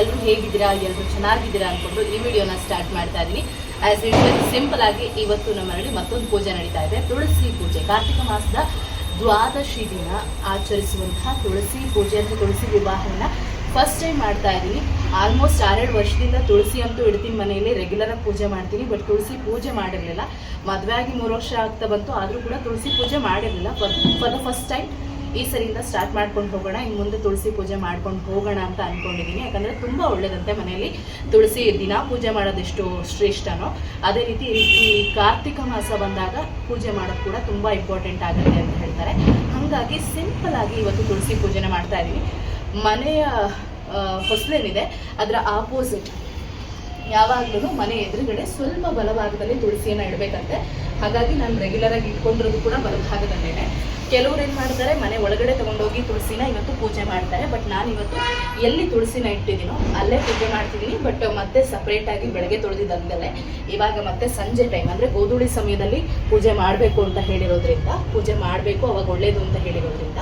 ಎಲ್ಲರೂ ಹೇಗಿದ್ದೀರಾ ಎಲ್ಲರೂ ಚೆನ್ನಾಗಿದ್ದೀರಾ ಅಂದ್ಕೊಂಡು ಈ ವಿಡಿಯೋನ ಸ್ಟಾರ್ಟ್ ಮಾಡ್ತಾ ಇದ್ದೀನಿ. ಆಸ್ ಯೂಶಲ್ ಸಿಂಪಲ್ ಆಗಿ ಇವತ್ತು ನಮ್ಮಲ್ಲಿ ಮತ್ತೊಂದು ಪೂಜೆ ನಡೀತಾ ಇದೆ. ತುಳಸಿ ಪೂಜೆ. ಕಾರ್ತಿಕ ಮಾಸದ ದ್ವಾದಶಿ ದಿನ ಆಚರಿಸುವಂತಹ ತುಳಸಿ ಪೂಜೆ ಅಂತ ತುಳಸಿ ವಿವಾಹನ ಫಸ್ಟ್ ಟೈಮ್ ಮಾಡ್ತಾ ಇದ್ದೀನಿ. ಆಲ್ಮೋಸ್ಟ್ ಆರೆರಡು ವರ್ಷದಿಂದ ತುಳಸಿ ಅಂತೂ ಇಡ್ತೀನಿ ಮನೆಯಲ್ಲಿ. ರೆಗ್ಯುಲರ್ ಆಗಿ ಪೂಜೆ ಮಾಡ್ತೀನಿ ಬಟ್ ತುಳಸಿ ಪೂಜೆ ಮಾಡಿರಲಿಲ್ಲ. ಮದುವೆ ಆಗಿ ಮೂರು ವರ್ಷ ಆಗ್ತಾ ಬಂತು, ಆದರೂ ಕೂಡ ತುಳಸಿ ಪೂಜೆ ಮಾಡಿರಲಿಲ್ಲ. ಫಾರ್ ಫಸ್ಟ್ ಟೈಮ್ ಈ ಸರಿಯಿಂದ ಸ್ಟಾರ್ಟ್ ಮಾಡ್ಕೊಂಡು ಹೋಗೋಣ ಇನ್ನು ಮುಂದೆ ತುಳಸಿ ಪೂಜೆ ಮಾಡ್ಕೊಂಡು ಹೋಗೋಣ ಅಂತ ಅಂದ್ಕೊಂಡಿದ್ದೀನಿ ಯಾಕಂದರೆ ತುಂಬ ಒಳ್ಳೆಯದಂತೆ ಮನೆಯಲ್ಲಿ ತುಳಸಿ ದಿನ ಪೂಜೆ ಮಾಡೋದೆಷ್ಟು ಶ್ರೇಷ್ಠನೋ. ಅದೇ ರೀತಿ ಈ ಕಾರ್ತಿಕ ಮಾಸ ಬಂದಾಗ ಪೂಜೆ ಮಾಡೋದು ಕೂಡ ತುಂಬ ಇಂಪಾರ್ಟೆಂಟ್ ಆಗುತ್ತೆ ಅಂತ ಹೇಳ್ತಾರೆ. ಹಾಗಾಗಿ ಸಿಂಪಲ್ ಆಗಿ ಇವತ್ತು ತುಳಸಿ ಪೂಜೆನ ಮಾಡ್ತಾ ಇದ್ದೀನಿ ಮನೆಯ ಹೊಸಲೇನಿದೆ, ಅದರ ಆಪೋಸಿಟ್ ಯಾವಾಗಲೂ ಮನೆ ಎದುರುಗಡೆ ಸ್ವಲ್ಪ ಬಲಭಾಗದಲ್ಲಿ ತುಳಸಿಯನ್ನು ಇಡಬೇಕಂತೆ. ಹಾಗಾಗಿ ನಾನು ರೆಗ್ಯುಲರಾಗಿ ಇಟ್ಕೊಂಡಿರೋದು ಕೂಡ ಬಲಭಾಗದಲ್ಲೇನೆ. ಕೆಲವ್ರು ಏನು ಮಾಡ್ತಾರೆ ಮನೆ ಒಳಗಡೆ ತಗೊಂಡೋಗಿ ತುಳಸಿನ ಇವತ್ತು ಪೂಜೆ ಮಾಡ್ತಾರೆ. ಬಟ್ ನಾನು ಇವತ್ತು ಎಲ್ಲಿ ತುಳಸಿನ ಇಟ್ಟಿದ್ದೀನೋ ಅಲ್ಲೇ ಪೂಜೆ ಮಾಡ್ತಿದ್ದೀನಿ. ಬಟ್ ಮತ್ತೆ ಸಪ್ರೇಟ್ ಆಗಿ ಬೆಳಗ್ಗೆ ತೊಳೆದಿದ್ದಲ್ಲದೆ ಇವಾಗ ಮತ್ತೆ ಸಂಜೆ ಟೈಮ್ ಅಂದ್ರೆ ಗೋಧೂಳಿ ಸಮಯದಲ್ಲಿ ಪೂಜೆ ಮಾಡಬೇಕು ಅಂತ ಹೇಳಿರೋದ್ರಿಂದ ಪೂಜೆ ಮಾಡಬೇಕು ಅವಾಗ ಒಳ್ಳೇದು ಅಂತ ಹೇಳಿರೋದ್ರಿಂದ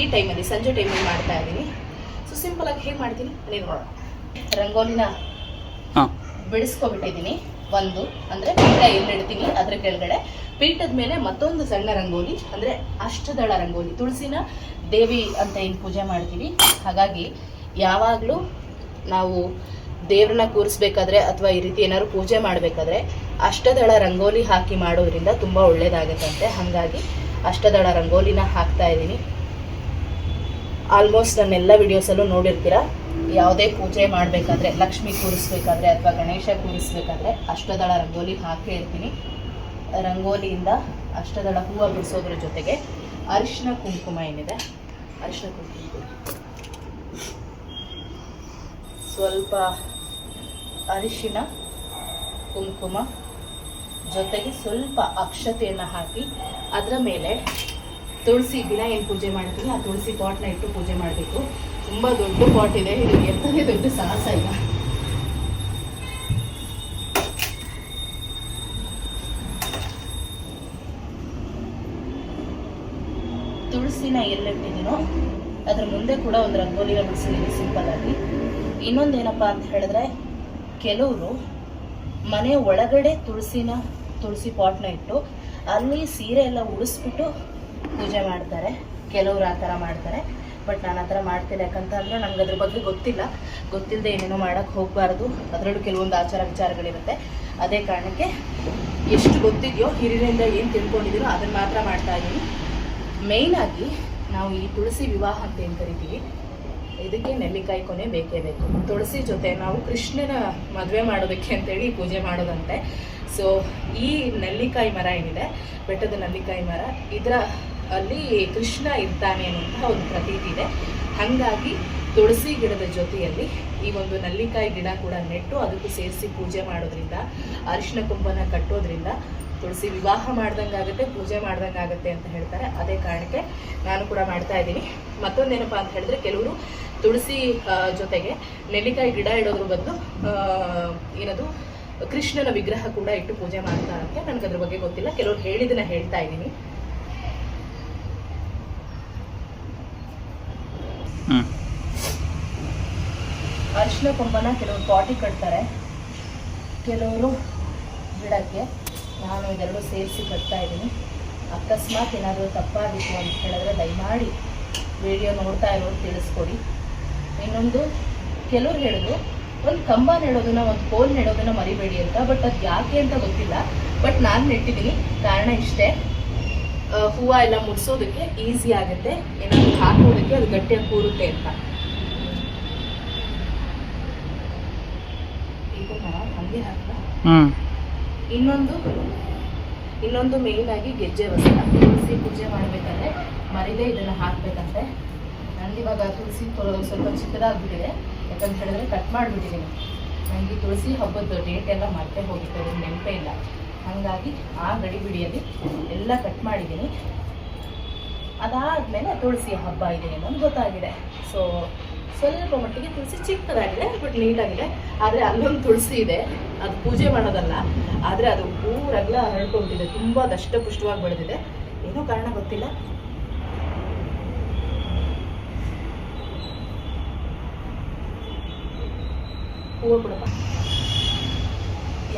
ಈ ಟೈಮಲ್ಲಿ ಸಂಜೆ ಟೈಮಲ್ಲಿ ಮಾಡ್ತಾ ಇದ್ದೀನಿ. ಸೊ ಸಿಂಪಲ್ ಆಗಿ ಹೇಗೆ ಮಾಡ್ತೀನಿ? ನೀವು ನೋಡೋಣ ರಂಗೋಲಿನ ಬಿಡಿಸ್ಕೊಬಿಟ್ಟಿದ್ದೀನಿ. ಒಂದು ಅಂದ್ರೆ ಎಲ್ಲಿ ಅದ್ರ ಕೆಳಗಡೆ. ಪೀಠದ ಮೇಲೆ ಮತ್ತೊಂದು ಸಣ್ಣ ರಂಗೋಲಿ, ಅಂದ್ರೆ ಅಷ್ಟದಳ ರಂಗೋಲಿ. ತುಳಸಿನ ದೇವಿ ಅಂತ ಏನು ಪೂಜೆ ಮಾಡ್ತೀವಿ. ಹಾಗಾಗಿ ಯಾವಾಗಲೂ ನಾವು ದೇವ್ರನ್ನ ಕೂರಿಸ್ಬೇಕಾದ್ರೆ ಅಥವಾ ಈ ರೀತಿ ಏನಾದ್ರು ಪೂಜೆ ಮಾಡಬೇಕಾದ್ರೆ ಅಷ್ಟದಳ ರಂಗೋಲಿ ಹಾಕಿ ಮಾಡೋದ್ರಿಂದ ತುಂಬ ಒಳ್ಳೇದಾಗತ್ತಂತೆ. ಹಾಗಾಗಿ ಅಷ್ಟದಳ ರಂಗೋಲಿನ ಹಾಕ್ತಾ ಇದ್ದೀನಿ. ಆಲ್ಮೋಸ್ಟ್ ನನ್ನ ಎಲ್ಲ ವಿಡಿಯೋಸಲ್ಲೂ ನೋಡಿರ್ತೀರ, ಯಾವುದೇ ಪೂಜೆ ಮಾಡಬೇಕಾದ್ರೆ, ಲಕ್ಷ್ಮಿ ಕೂರಿಸ್ಬೇಕಾದ್ರೆ ಅಥವಾ ಗಣೇಶ ಕೂರಿಸ್ಬೇಕಾದ್ರೆ ಅಷ್ಟದಳ ರಂಗೋಲಿ ಹಾಕೇ ಇರ್ತೀನಿ. ರಂಗೋಲಿಯಿಂದ ಅಷ್ಟದಳ ಹೂವು ಬಿಡಿಸೋದ್ರ ಜೊತೆಗೆ ಅರಿಶಿನ ಕುಂಕುಮ ಏನಿದೆ? ಅರಿಶಿನ ಕುಂಕುಮ. ಸ್ವಲ್ಪ ಅರಿಶಿನ ಕುಂಕುಮ ಜೊತೆಗೆ ಸ್ವಲ್ಪ ಅಕ್ಷತೆಯನ್ನು ಹಾಕಿ ಅದರ ಮೇಲೆ ತುಳಸಿ ದಿನ ಏನು ಪೂಜೆ ಮಾಡ್ತೀವಿ? ಆ ತುಳಸಿ ಪಾಟ್ನ ಇಟ್ಟು ಪೂಜೆ ಮಾಡಬೇಕು. ತುಂಬ ದೊಡ್ಡ ಪಾಟ್ ಇದೆ. ಇದು ಎಂಥದೇ ದೊಡ್ಡ ಸಾಹಸ ಇಲ್ಲ ತುಳಸಿನ ಎಲ್ಲಿಟ್ಟಿದ್ದೀನೋ ಅದ್ರ ಮುಂದೆ ಕೂಡ ಒಂದು ರಂಗೋಲಿನ ಬಿಡಿಸಿದ್ದೀನಿ ಸಿಂಪಲ್ ಆಗಿ. ಇನ್ನೊಂದೇನಪ್ಪ ಅಂತ ಹೇಳಿದ್ರೆ, ಕೆಲವರು ಮನೆ ಒಳಗಡೆ ತುಳಸಿನ ತುಳಸಿ ಪಾಟ್ನ ಇಟ್ಟು, ಅಲ್ಲಿ ಸೀರೆ ಎಲ್ಲ ಉಡಿಸ್ಬಿಟ್ಟು ಪೂಜೆ ಮಾಡ್ತಾರೆ. ಕೆಲವ್ರು ಆ ಥರ ಮಾಡ್ತಾರೆ. ಬಟ್ ನಾನು ಆ ಥರ ಮಾಡ್ತಿಲ್ಲ ಯಾಕಂತಂದ್ರೆ ನನಗೆ ಅದ್ರ ಬಗ್ಗೆ ಗೊತ್ತಿಲ್ಲ. ಗೊತ್ತಿಲ್ಲದೆ ಏನೇನೋ ಮಾಡೋಕ್ಕೆ ಹೋಗಬಾರ್ದು. ಅದರಲ್ಲೂ ಕೆಲವೊಂದು ಆಚಾರ ವಿಚಾರಗಳಿರುತ್ತೆ. ಅದೇ ಕಾರಣಕ್ಕೆ ಎಷ್ಟು ಗೊತ್ತಿದೆಯೋ, ಹಿರಿಯರಿಂದ ಏನು ತಿಳ್ಕೊಂಡಿದ್ದೀನೋ ಅದನ್ನು ಮಾತ್ರ ಮಾಡ್ತಾ ಇದ್ದೀನಿ ಮೇಯ್ನಾಗಿ ನಾವು ಈ ತುಳಸಿ ವಿವಾಹ ಅಂತ ಏನು ಕರಿತೀವಿ? ಇದಕ್ಕೆ ನೆಲ್ಲಿಕಾಯಿ ಕೊನೆ ಬೇಕೇ ಬೇಕು. ತುಳಸಿ ಜೊತೆ ನಾವು ಕೃಷ್ಣನ ಮದುವೆ ಮಾಡೋದಕ್ಕೆ ಅಂತೇಳಿ ಪೂಜೆ ಮಾಡೋದಂತೆ. ಸೊ ಈ ನೆಲ್ಲಿಕಾಯಿ ಮರ ಏನಿದೆ? ಬೆಟ್ಟದ ನೆಲ್ಲಿಕಾಯಿ ಮರ. ಇದರ ಅಲ್ಲಿ ಕೃಷ್ಣ ಇರ್ತಾನೆ ಅನ್ನುವಂತಹ ಒಂದು ಪ್ರತೀತಿ ಇದೆ. ಹಾಗಾಗಿ ತುಳಸಿ ಗಿಡದ ಜೊತೆಯಲ್ಲಿ ಈ ಒಂದು ನಲ್ಲಿಕಾಯಿ ಗಿಡ ಕೂಡ ನೆಟ್ಟು ಅದಕ್ಕೂ ಸೇರಿಸಿ ಪೂಜೆ ಮಾಡೋದ್ರಿಂದ, ಅರಿಶಿನ ಕುಂಭನ ಕಟ್ಟೋದ್ರಿಂದ ತುಳಸಿ ವಿವಾಹ ಮಾಡ್ದಂಗಾಗುತ್ತೆ ಪೂಜೆ ಮಾಡ್ದಂಗಾಗುತ್ತೆ ಅಂತ ಹೇಳ್ತಾರೆ. ಅದೇ ಕಾರಣಕ್ಕೆ ನಾನು ಕೂಡ ಮಾಡ್ತಾ ಇದ್ದೀನಿ. ಮತ್ತೊಂದೇನಪ್ಪ ಅಂತ ಹೇಳಿದ್ರೆ ಕೆಲವರು ತುಳಸಿ ಜೊತೆಗೆ ನೆಲ್ಲಿಕಾಯಿ ಗಿಡ ಇಡೋದ್ರ ಬದಲು ಏನದು ಕೃಷ್ಣನ ವಿಗ್ರಹ ಕೂಡ ಇಟ್ಟು ಪೂಜೆ ಮಾಡ್ತಾರಂತೆ ನನಗೆ ಅದ್ರ ಬಗ್ಗೆ ಗೊತ್ತಿಲ್ಲ. ಕೆಲವ್ರು ಹೇಳಿದನ್ನ ಹೇಳ್ತಾ ಇದ್ದೀನಿ. ಅರಿಶಿನ ಕೊಂಬನ ಕೆಲವರು ಪಾಟಿ ಕಟ್ತಾರೆ. ಕೆಲವರು ಗಿಡಕ್ಕೆ ನಾನು ಇದೆಲ್ಲೂ ಸೇರಿಸಿ ಕಟ್ತಾ ಇದ್ದೀನಿ. ಅಕಸ್ಮಾತ್ ಏನಾದರೂ ತಪ್ಪಾಗಿತ್ತು ಅಂತ ಹೇಳಿದ್ರೆ ದಯಮಾಡಿ ವಿಡಿಯೋ ನೋಡ್ತಾ ಇರೋರು ತಿಳಿಸ್ಕೊಡಿ. ಇನ್ನೊಂದು, ಕೆಲವ್ರು ಹೇಳಿದ್ರು, ಒಂದು ಕಂಬ ನೆಡೋದನ್ನ, ಒಂದು ಕೋಲ್ ನೆಡೋದನ್ನ ಮರಿಬೇಡಿ ಅಂತ, ಬಟ್ ಅದು ಯಾಕೆ ಅಂತ ಗೊತ್ತಿಲ್ಲ. ಬಟ್ ನಾನು ನೆಟ್ಟಿದ್ದೀನಿ. ಕಾರಣ ಇಷ್ಟೇ. ಹೂವಾ ಎಲ್ಲ ಮುಡ್ಸೋದಕ್ಕೆ ಈಸಿ ಆಗುತ್ತೆ. ಏನಾದರೂ ಹಾಕೋದಕ್ಕೆ ಅದು ಗಟ್ಟಿಯಾಗಿ ಕೂರುತ್ತೆ ಅಂತ. ಹಾಕ್ಲಾ? ಇನ್ನೊಂದು ಇನ್ನೊಂದು ಮೇಯ್ನ್ ಆಗಿ ಗೆಜ್ಜೆ ವಸ್ತ್ರ. ತುಳಸಿ ಪೂಜೆ ಮಾಡಬೇಕಂದ್ರೆ ಮರಿಲೇ ಇದನ್ನು ಹಾಕ್ಬೇಕಂತೆ. ನಂಗೆ ಇವಾಗ ತುಳಸಿ ತೊಳೆ- ಸ್ವಲ್ಪ ಚಿಕ್ಕದಾಗ್ಬಿಟ್ಟಿದೆ ಯಾಕಂತ ಹೇಳಿದ್ರೆ ಕಟ್ ಮಾಡಿಬಿಟ್ಟಿದ್ದೀನಿ ನನಗೆ ತುಳಸಿ ಹಬ್ಬದ ಡೇಟ್ ಎಲ್ಲ ಮತ್ತೆ ಹೋಗುತ್ತೆ ನೆನಪೇ ಇಲ್ಲ. ಹಾಗಾಗಿ ಆ ಗಡಿಬಿಡಿಯಲ್ಲಿ ಎಲ್ಲ ಕಟ್ ಮಾಡಿದ್ದೀನಿ. ಅದಾದಮೇಲೆ ತುಳಸಿ ಹಬ್ಬ ಇದೆ ಅನ್ನೋದು ಗೊತ್ತಾಗಿದೆ. ಸೊ ಸ್ವಲ್ಪ ಮಟ್ಟಿಗೆ ತುಳಸಿ ಚಿಕ್ಕದಾಗಿದೆ ಬಟ್ ನೀಟಾಗಿದೆ. ಆದರೆ ಅಲ್ಲೊಂದು ತುಳಸಿ ಇದೆ. ಅದು ಪೂಜೆ ಮಾಡೋದಲ್ಲ. ಆದರೆ ಅದು ಊರಗ್ಲ ಹರಡ್ಕೊಂಡಿದೆ ತುಂಬ ದಷ್ಟಪುಷ್ಟವಾಗಿ ಬೆಳೆದಿದೆ. ಏನೂ ಕಾರಣ ಗೊತ್ತಿಲ್ಲ. ಹೂವು ಕೊಡಪ್ಪ.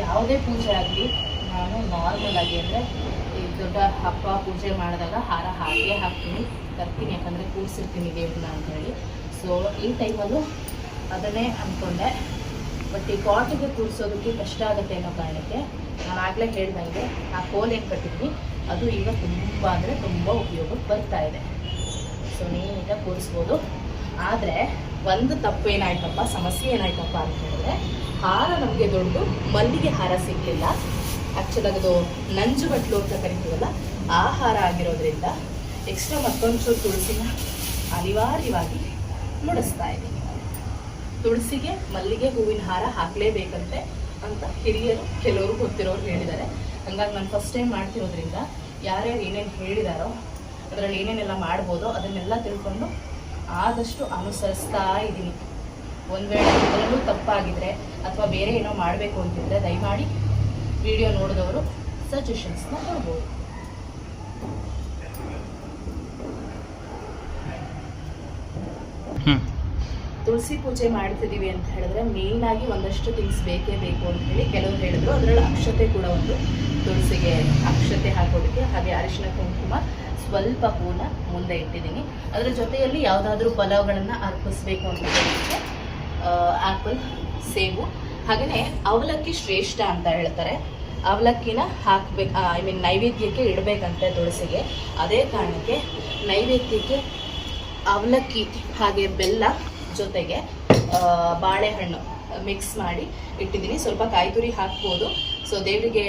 ಯಾವುದೇ ಪೂಜೆ ಆಗಲಿ, ನಾನು ನಾರ್ಮಲ್ ಆಗಿ ಅಂದರೆ ಈ ದೊಡ್ಡ ಹಬ್ಬ ಪೂಜೆ ಮಾಡಿದಾಗ ಹಾರ ಹಾಗೆ ಹಾಕ್ತೀನಿ. ತರ್ತೀನಿ, ಯಾಕಂದರೆ ಕೂರಿಸಿರ್ತೀನಿ ದೇವ್ರನ್ನ ಅಂತ ಹೇಳಿ. ಸೊ ಈ ಟೈಮಲ್ಲೂ ಅದನ್ನೇ ಅಂದ್ಕೊಂಡೆ ಬಟ್ ಈ ಪಾಟಿಗೆ ಕೂರಿಸೋದಕ್ಕೆ ಕಷ್ಟ ಆಗುತ್ತೆ ಅನ್ನೋ ಕಾರಣಕ್ಕೆ ನಾನು ಆಗಲೇ ಹೇಳ್ದಂಗೆ ಆ ಕೋಲ್ ಏನು ಕಟ್ಟಿದ್ವಿ? ಅದು ಈಗ ತುಂಬ ಅಂದರೆ ತುಂಬ ಉಪಯೋಗಕ್ಕೆ ಬರ್ತಾ ಇದೆ. ಸೊ ನೀನೀಗ ಕೂರಿಸ್ಬೋದು. ಆದರೆ ಒಂದು ತಪ್ಪು ಏನಾಯ್ತಪ್ಪ, ಸಮಸ್ಯೆ ಏನಾಯ್ತಪ್ಪ ಅಂತ ಹೇಳಿದ್ರೆ, ಹಾರ ನಮಗೆ ದೊಡ್ಡದು ಮಲ್ಲಿಗೆ ಹಾರ ಸಿಗಲಿಲ್ಲ. ಆ್ಯಕ್ಚುಲಿ ಅದು ನಂಜು ಬಟ್ಲು ಅಂತ ಕರಿತೀವಲ್ಲ, ಆ ಹಾರ ಆಗಿರೋದ್ರಿಂದ ಎಕ್ಸ್ಟ್ರಾ ಮತ್ತೊಂದು ಚೂರು ತುಳಸಿನ ಅನಿವಾರ್ಯವಾಗಿ ಮುಡಿಸ್ತಾ ಇದ್ದೀನಿ. ತುಳಸಿಗೆ ಮಲ್ಲಿಗೆ ಹೂವಿನ ಹಾರ ಹಾಕಲೇಬೇಕಂತೆ ಅಂತ ಹಿರಿಯರು, ಕೆಲವರು ಗೊತ್ತಿರೋರು ಹೇಳಿದ್ದಾರೆ. ಹಂಗಾಗಿ ನಾನು ಫಸ್ಟ್ ಟೈಮ್ ಮಾಡ್ತಿರೋದ್ರಿಂದ ಯಾರ್ಯಾರು ಏನೇನು ಹೇಳಿದಾರೋ, ಅದರಲ್ಲಿ ಏನೇನೆಲ್ಲ ಮಾಡ್ಬೋದೋ ಅದನ್ನೆಲ್ಲ ತಿಳ್ಕೊಂಡು ಆದಷ್ಟು ಅನುಸರಿಸ್ತಾ ಇದ್ದೀನಿ. ಒಂದು ವೇಳೆ ಅದರಲ್ಲೂ ತಪ್ಪಾಗಿದ್ರೆ ಅಥವಾ ಬೇರೆ ಏನೋ ಮಾಡಬೇಕು ಅಂತಿದ್ರೆ ದಯಮಾಡಿ ವಿಡಿಯೋ ನೋಡಿದವರು ಸಜೆಷನ್ಸ್ನ ಕೊಡ್ಬೋದು. ತುಳಸಿ ಪೂಜೆ ಮಾಡ್ತಿದ್ದೀವಿ ಅಂತ ಹೇಳಿದ್ರೆ ಮೇಯ್ನ್ ಆಗಿ ಒಂದಷ್ಟು ಥಿಂಗ್ಸ್ ಬೇಕೇ ಬೇಕು ಅಂತ ಹೇಳಿ ಕೆಲವರು ಹೇಳಿದ್ರು. ಅದರಲ್ಲಿ ಅಕ್ಷತೆ ಕೂಡ ಒಂದು. ತುಳಸಿಗೆ ಅಕ್ಷತೆ ಹಾಕೋದಕ್ಕೆ ಹಾಗೆ ಅರಿಶಿನ ಕುಂಕುಮ ಸ್ವಲ್ಪ ಹೂನ ಮುಂದೆ ಇಟ್ಟಿದ್ದೀನಿ. ಅದರ ಜೊತೆಯಲ್ಲಿ ಯಾವುದಾದ್ರೂ ಪಲಾವ್ಗಳನ್ನು ಅರ್ಪಿಸ್ಬೇಕು ಅಂತ ಹೇಳಿದ್ರೆ ಆ್ಯಪಲ್ ಸೇಬು ಹಾಗೆಯೇ ಅವಲಕ್ಕಿ ಶ್ರೇಷ್ಠ ಅಂತ ಹೇಳ್ತಾರೆ. ಅವಲಕ್ಕಿನ ಹಾಕ್ಬೇಕು ಐ ಮೀನ್ ನೈವೇದ್ಯಕ್ಕೆ ಇಡಬೇಕಂತೆ ತುಳಸಿಗೆ. ಅದೇ ಕಾರಣಕ್ಕೆ ನೈವೇದ್ಯಕ್ಕೆ ಅವಲಕ್ಕಿ ಹಾಗೆ ಬೆಲ್ಲ ಜೊತೆಗೆ ಬಾಳೆಹಣ್ಣು ಮಿಕ್ಸ್ ಮಾಡಿ ಇಟ್ಟಿದ್ದೀನಿ. ಸ್ವಲ್ಪ ಕಾಯಿ ತುರಿ ಹಾಕ್ಬೋದು. ಸೊ ದೇವರಿಗೆ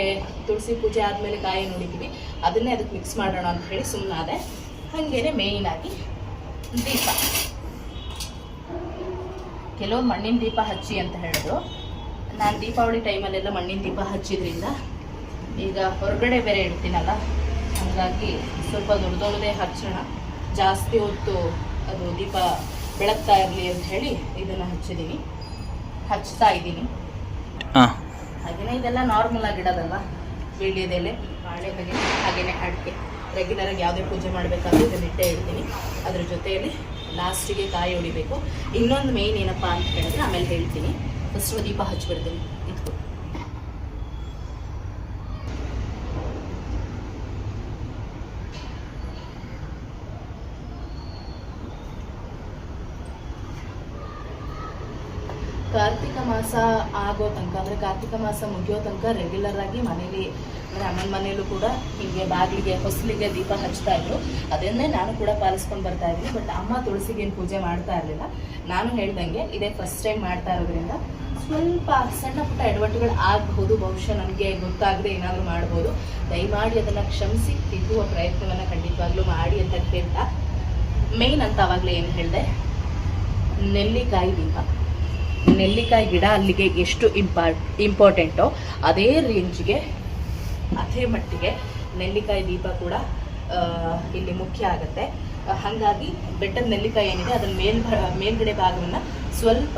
ತುಳಸಿ ಪೂಜೆ ಆದಮೇಲೆ ಕಾಯಿ ನೋಡಿದ್ದೀವಿ. ಅದನ್ನೇ ಅದಕ್ಕೆ ಮಿಕ್ಸ್ ಮಾಡೋಣ ಅಂತ ಹೇಳಿ ಸುಮ್ಮನಾದೆ ಹಾಗೇನೆ ಆಗಿ ದೀಪ. ಕೆಲವೊಂದು ಮಣ್ಣಿನ ದೀಪ ಹಚ್ಚಿ ಅಂತ ಹೇಳಿದ್ರು. ನಾನು ದೀಪಾವಳಿ ಟೈಮಲ್ಲೆಲ್ಲ ಮಣ್ಣಿನ ದೀಪ ಹಚ್ಚಿದ್ರಿಂದ ಈಗ ಹೊರಗಡೆ ಬೇರೆ ಇಡ್ತೀನಲ್ಲ, ಹಾಗಾಗಿ ಸ್ವಲ್ಪ ದೊಡ್ಡ ದೊಡ್ಡದೇ ಹಚ್ಚೋಣ. ಜಾಸ್ತಿ ಹೊತ್ತು ಅದು ದೀಪ ಬೆಳಗ್ತಾ ಇರಲಿ ಅಂತ ಹೇಳಿ ಇದನ್ನು ಹಚ್ಚಿದ್ದೀನಿ ಹಚ್ತಾ ಇದ್ದೀನಿ. ಹಾಗೆಯೇ ಇದೆಲ್ಲ ನಾರ್ಮಲ್ ಆಗಿ ಇಡೋದಲ್ವಾ? ವೀಳ್ಯದೆಲೆ ಬಾಳೆ ಬಗೆ ಹಾಗೆಯೇ ಅಡಿಕೆ. ರೆಗ್ಯುಲರಾಗಿ ಯಾವುದೇ ಪೂಜೆ ಮಾಡಬೇಕಾದ್ರೂ ಇದನ್ನ ಇಟ್ಟೇ ಇಡ್ತೀನಿ. ಅದ್ರ ಜೊತೆಯಲ್ಲಿ ಲಾಸ್ಟಿಗೆ ಕಾಯಿ ಹೊಡಿಬೇಕು ಇನ್ನೊಂದು ಮೇಯ್ನ್ ಏನಪ್ಪ ಅಂತ ಹೇಳಿದ್ರೆ ಆಮೇಲೆ ಹೇಳ್ತೀನಿ. ಫಸ್ಟ್ ದೀಪ ಹಚ್ಬಿಡ್ತೀನಿ ಇದ್ಕು ಕಾರ್ತಿಕ ಮಾಸ ಆಗೋ ತನಕ, ಅಂದರೆ ಕಾರ್ತಿಕ ಮಾಸ ಮುಗಿಯೋ ತನಕ ರೆಗ್ಯುಲರ್ ಆಗಿ ಮನೇಲಿ, ಅಂದರೆ ಅಮ್ಮನ ಮನೆಯಲ್ಲೂ ಕೂಡ ಹೀಗೆ ಬಾಗಿಲಿಗೆ, ಹೊಸಲಿಗೆ ದೀಪ ಹಚ್ತಾ ಇದ್ರು. ಅದನ್ನೇ ನಾನು ಕೂಡ ಪಾಲಿಸ್ಕೊಂಡು ಬರ್ತಾ ಇದ್ದೀನಿ. ಬಟ್ ಅಮ್ಮ ತುಳಸಿಗೆ ಏನು ಪೂಜೆ ಮಾಡ್ತಾ ಇರಲಿಲ್ಲ. ನಾನು ಹೇಳ್ದಂಗೆ ಇದೇ ಫಸ್ಟ್ ಟೈಮ್ ಮಾಡ್ತಾ ಇರೋದ್ರಿಂದ ಸ್ವಲ್ಪ ಸಣ್ಣ ಪುಟ್ಟ ಎಡವಟ್ಟುಗಳು ಆಗಬಹುದು. ಬಹುಶಃ ನನಗೆ ಗೊತ್ತಾಗದೆ ಏನಾದರೂ ಮಾಡ್ಬೋದು. ದಯಮಾಡಿ ಅದನ್ನು ಕ್ಷಮಿಸಿ, ತಿದ್ದುವ ಪ್ರಯತ್ನವನ್ನು ಖಂಡಿತವಾಗ್ಲೂ ಮಾಡಿ ಅಂತ ಕೇಳ್ತಾ ಮೇಯ್ನ್ ಅಂತ ಆವಾಗಲೇ ಏನು ಹೇಳಿದೆ, ನೆಲ್ಲಿಕಾಯಿ ದೀಪ. ನೆಲ್ಲಿಕಾಯಿ ಗಿಡ ಅಲ್ಲಿಗೆ ಎಷ್ಟು ಇಂಪಾರ್ಟ್ ಇಂಪಾರ್ಟೆಂಟೋ ಅದೇ ರೇಂಜ್ಗೆ ಅದೇ ಮಟ್ಟಿಗೆ ನೆಲ್ಲಿಕಾಯಿ ದೀಪ ಕೂಡ ಇಲ್ಲಿ ಮುಖ್ಯ ಆಗುತ್ತೆ. ಹಾಗಾಗಿ ಬೆಟ್ಟದ ನೆಲ್ಲಿಕಾಯಿ ಏನಿದೆ ಅದನ್ನ ಮೇಲ್ ಮೇಲ್ಗಡೆ ಭಾಗವನ್ನು ಸ್ವಲ್ಪ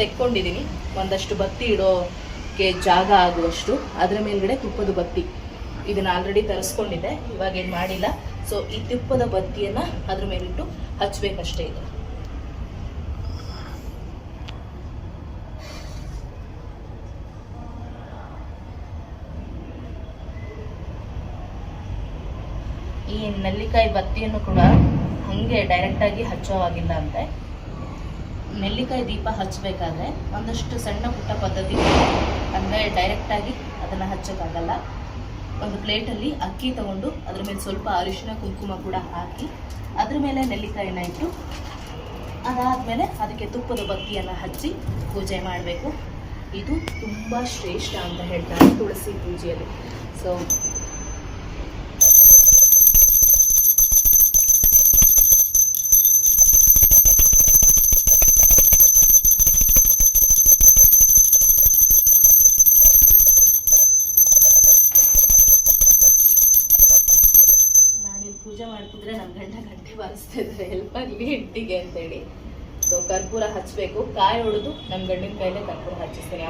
ತೆಕ್ಕೊಂಡಿದ್ದೀನಿ ಒಂದಷ್ಟು ಬತ್ತಿ ಇಡೋಕ್ಕೆ ಜಾಗ ಆಗುವಷ್ಟು. ಅದರ ಮೇಲ್ಗಡೆ ತುಪ್ಪದ ಬತ್ತಿ ಇದನ್ನ ಆಲ್ರೆಡಿ ತರಿಸ್ಕೊಂಡಿದ್ದೆ, ಇವಾಗ ಏನು ಮಾಡಿಲ್ಲ. ಸೊ ಈ ತುಪ್ಪದ ಬತ್ತಿಯನ್ನು ಅದ್ರ ಮೇಲಿಟ್ಟು ಹಚ್ಚಬೇಕಷ್ಟೇ ಇದು ಈ ನೆಲ್ಲಿಕಾಯಿ ಬತ್ತಿಯನ್ನು ಕೂಡ ಹಾಗೆ ಡೈರೆಕ್ಟಾಗಿ ಹಚ್ಚೋವಾಗಿಲ್ಲ ಅಂತೆ. ನೆಲ್ಲಿಕಾಯಿ ದೀಪ ಹಚ್ಚಬೇಕಾದ್ರೆ ಒಂದಷ್ಟು ಸಣ್ಣ ಪುಟ್ಟ ಪದ್ಧತಿ. ಅಂದರೆ ಡೈರೆಕ್ಟಾಗಿ ಅದನ್ನು ಹಚ್ಚೋಕ್ಕಾಗಲ್ಲ. ಒಂದು ಪ್ಲೇಟಲ್ಲಿ ಅಕ್ಕಿ ತಗೊಂಡು ಅದ್ರ ಮೇಲೆ ಸ್ವಲ್ಪ ಅರಿಶಿನ, ಕುಂಕುಮ ಕೂಡ ಹಾಕಿ ಅದ್ರ ಮೇಲೆ ನೆಲ್ಲಿಕಾಯಿನ ಇಟ್ಟು ಅದಾದಮೇಲೆ ಅದಕ್ಕೆ ತುಪ್ಪದ ಬತ್ತಿಯನ್ನು ಹಚ್ಚಿ ಪೂಜೆ ಮಾಡಬೇಕು. ಇದು ತುಂಬ ಶ್ರೇಷ್ಠ ಅಂತ ಹೇಳ್ತಾರೆ ತುಳಸಿ ಪೂಜೆಯಲ್ಲಿ. ಸೊ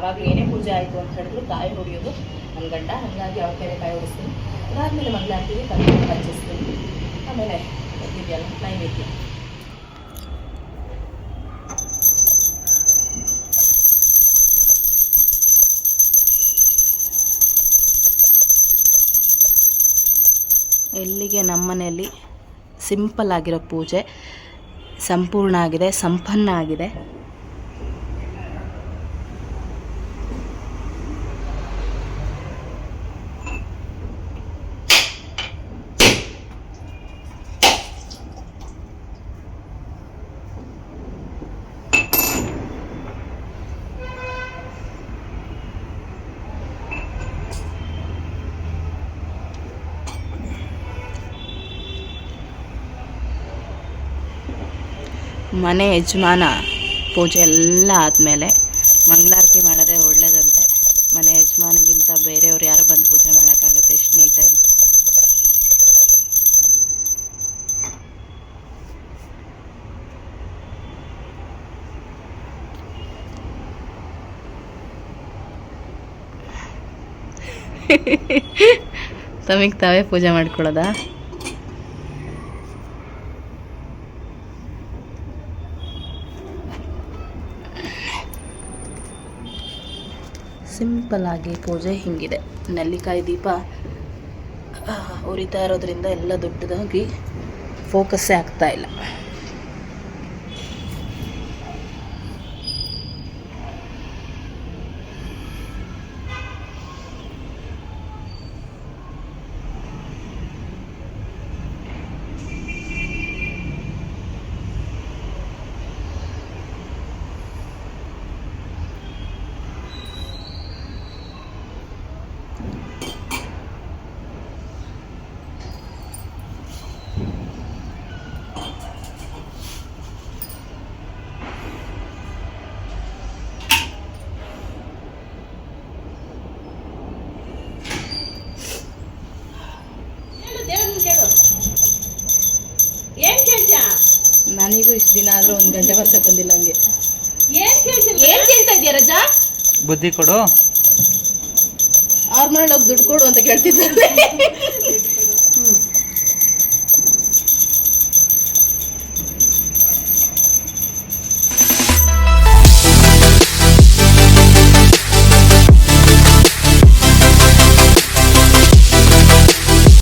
ಯಾವಾಗಲೂ ಏನೇ ಪೂಜೆ ಆಯಿತು ಅಂತ ಹೇಳಿದ್ರು ಕಾಯಿ ಹೊಡೆಯೋದು ನನ್ನ ಗಂಡ, ಹಾಗಾಗಿ ಅವ್ರ ಕೆರೆ ಕಾಯಿ ಹೊಡಿಸ್ತೀನಿ ಅದಾದಮೇಲೆ ಮಂಗಳ ಹಾಕ್ತೀವಿ ಕಲ್ಲು ಹಚ್ಚಿಸ್ತೀನಿ ಆಮೇಲೆ ಇದೆಯಲ್ಲ ನೈವೇದ್ಯ. ಎಲ್ಲಿಗೆ ನಮ್ಮನೆಯಲ್ಲಿ ಸಿಂಪಲ್ ಆಗಿರೋ ಪೂಜೆ, ಸಂಪೂರ್ಣ ಆಗಿದೆ, ಸಂಪನ್ನ ಆಗಿದೆ. ಮನೆ ಯಜಮಾನ ಪೂಜೆ ಎಲ್ಲ ಆದಮೇಲೆ ಮಂಗಳಾರತಿ ಮಾಡಿದ್ರೆ ಒಳ್ಳೇದಂತೆ. ಮನೆ ಯಜಮಾನಿಗಿಂತ ಬೇರೆಯವ್ರು ಯಾರು ಬಂದು ಪೂಜೆ ಮಾಡೋಕ್ಕಾಗತ್ತೆ ಎಷ್ಟು ನೀಟಾಗಿ. ತಮಗೆ ತಾವೇ ಪೂಜೆ ಮಾಡ್ಕೊಳ್ಳೋದಾ? ಸಿಂಪಲ್ ಆಗಿ ಪೂಜೆ ಹಿಂಗಿದೆ. ನೆಲ್ಲಿಕಾಯಿ ದೀಪ ಉರಿತಾ ಇರೋದ್ರಿಂದ ಎಲ್ಲ ದೊಡ್ಡದಾಗಿ ಫೋಕಸ್ಸೇ ಆಗ್ತಾ ಇಲ್ಲ ಏನ್ ಕೇಳ್ತ್ಯಾ ನನಗೂ ಇಷ್ಟು ದಿನ ಆದರೂ ಒಂದು ಗಂಟೆ ವರ್ಷ ಬಂದಿಲ್ಲ ಹಂಗೆ. ಏನ್ ಕೇಳ್ತಾ ಇದೀಯ ರಜಾ? ಬುದ್ಧಿ ಕೊಡು. ಅವ್ರ ಮಾಡೋಕ್ ಹೋಗಿ ದುಡ್ಡು ಕೊಡು ಅಂತ ಕೇಳ್ತಿದ್ದೆ